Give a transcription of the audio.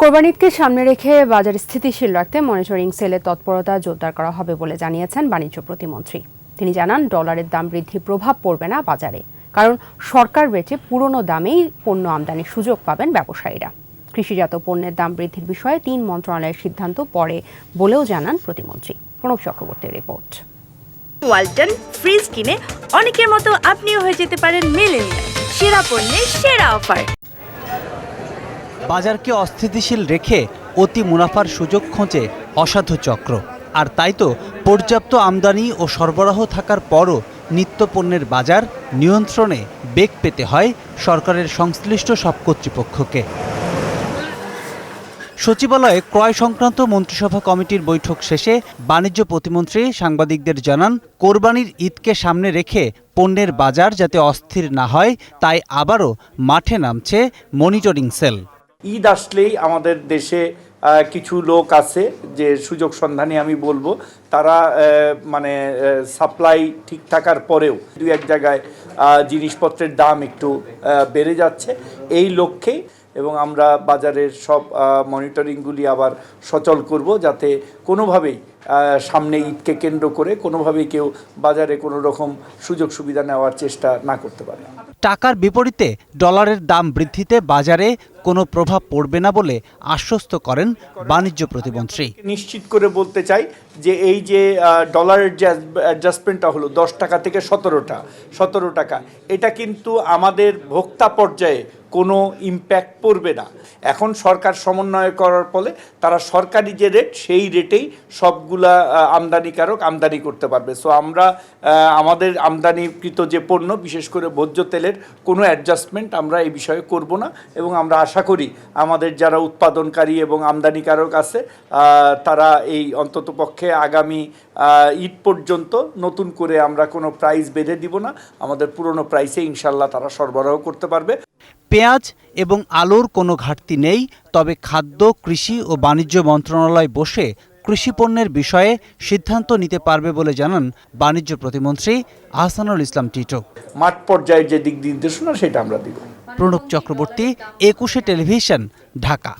কোরবানিদকে সামনে রেখে বাজার স্থিতিশীল রাখতে মনিটরিং সেলের তৎপরতা জোরদার করা হবে বলে জানিয়েছেন বাণিজ্য প্রতিমন্ত্রী। তিনি জানান, ডলারের দাম বৃদ্ধির প্রভাব পড়বে না বাজারে, কারণ সরকার রেটে পুরনো দামেই পণ্য আমদানির সুযোগ পাবেন ব্যবসায়ীরা। কৃষিজাত পণ্যের দাম বৃদ্ধির বিষয়ে তিন মন্ত্রণালয়ের সিদ্ধান্ত পরে বলেও জানান প্রতিমন্ত্রী। প্রণব চক্রবর্তীর রিপোর্ট। ওয়ালটন ফ্রিজ কিনে অনেকের মতো আপনিও হয়ে যেতে পারেন মেলেনিয়া সেরা পণ্যের সেরা অফার। বাজারকে অস্থিতিশীল রেখে অতি মুনাফার সুযোগ খোঁজে অসাধু চক্র। আর তাই তো পর্যাপ্ত আমদানি ও সরবরাহ থাকার পরও নিত্যপণ্যের বাজার নিয়ন্ত্রণে বেগ পেতে হয় সরকারের সংশ্লিষ্ট সব কর্তৃপক্ষকে। সচিবালয়ে ক্রয় সংক্রান্ত মন্ত্রিসভা কমিটির বৈঠক শেষে বাণিজ্য প্রতিমন্ত্রী সাংবাদিকদের জানান, কোরবানির ঈদকে সামনে রেখে পণ্যের বাজার যাতে অস্থির না হয়, তাই আবারও মাঠে নামছে মনিটরিং সেল। ঈদ আসলেই আমাদের দেশে কিছু লোক আছে যে সুযোগ সন্ধানে আমি বলব, তারা মানে সাপ্লাই ঠিক থাকার পরেও দু এক জায়গায় জিনিসপত্রের দাম একটু বেড়ে যাচ্ছে। এই লক্ষ্যেই এবং আমরা বাজারের সব মনিটরিংগুলি আবার সচল করব যাতে কোনোভাবেই সামনে ঈদকে কেন্দ্র করে কোনোভাবেই কেউ বাজারে কোনো রকম সুযোগ সুবিধা নেওয়ার চেষ্টা না করতে পারে। টাকার বিপরীতে ডলারের দাম বৃদ্ধিতে বাজারে কোনো প্রভাব পড়বে না বলে আশ্বস্ত করেন বাণিজ্য প্রতিমন্ত্রী। নিশ্চিত করে বলতে চাই যে এই যে ডলারের যে অ্যাডজাস্টমেন্টটা হলো দশ টাকা থেকে সতেরোটা সতেরো টাকা এটা কিন্তু আমাদের ভোক্তা পর্যায়ে কোনো ইম্প্যাক্ট পড়বে না। এখন সরকার সমন্বয় করার ফলে তারা সরকারি যে রেট সেই রেটেই সবগুলা আমদানিকারক আমদানি করতে পারবে। সো আমরা আমাদের আমদানিকৃত যে পণ্য, বিশেষ করে ভোজ্য তেলের কোনো অ্যাডজাস্টমেন্ট আমরা এই বিষয়ে করব না এবং আমরা আশা করি আমাদের যারা উৎপাদনকারী এবং আমদানিকারক আছে তারা এই অন্ততপক্ষে আগামী ঈদ পর্যন্ত নতুন করে আমরা কোনো প্রাইস বেঁধে দিব না। আমাদের পুরনো প্রাইসে ইনশাল্লাহ তারা সরবরাহ করতে পারবে। পেঁয়াজ এবং আলুর কোনো ঘাটতি নেই তবে খাদ্য কৃষি ও বাণিজ্য মন্ত্রণালয় বসে কৃষি পণ্যের বিষয়ে সিদ্ধান্ত নিতে পারবে বলে জানান বাণিজ্য প্রতিমন্ত্রী আহসানুল ইসলাম টিটো। মাঠ পর্যায়ে যে দিক নির্দেশনা সেটা আমরা দিব। প্রণব চক্রবর্তী একুশে টেলিভিশন ঢাকা।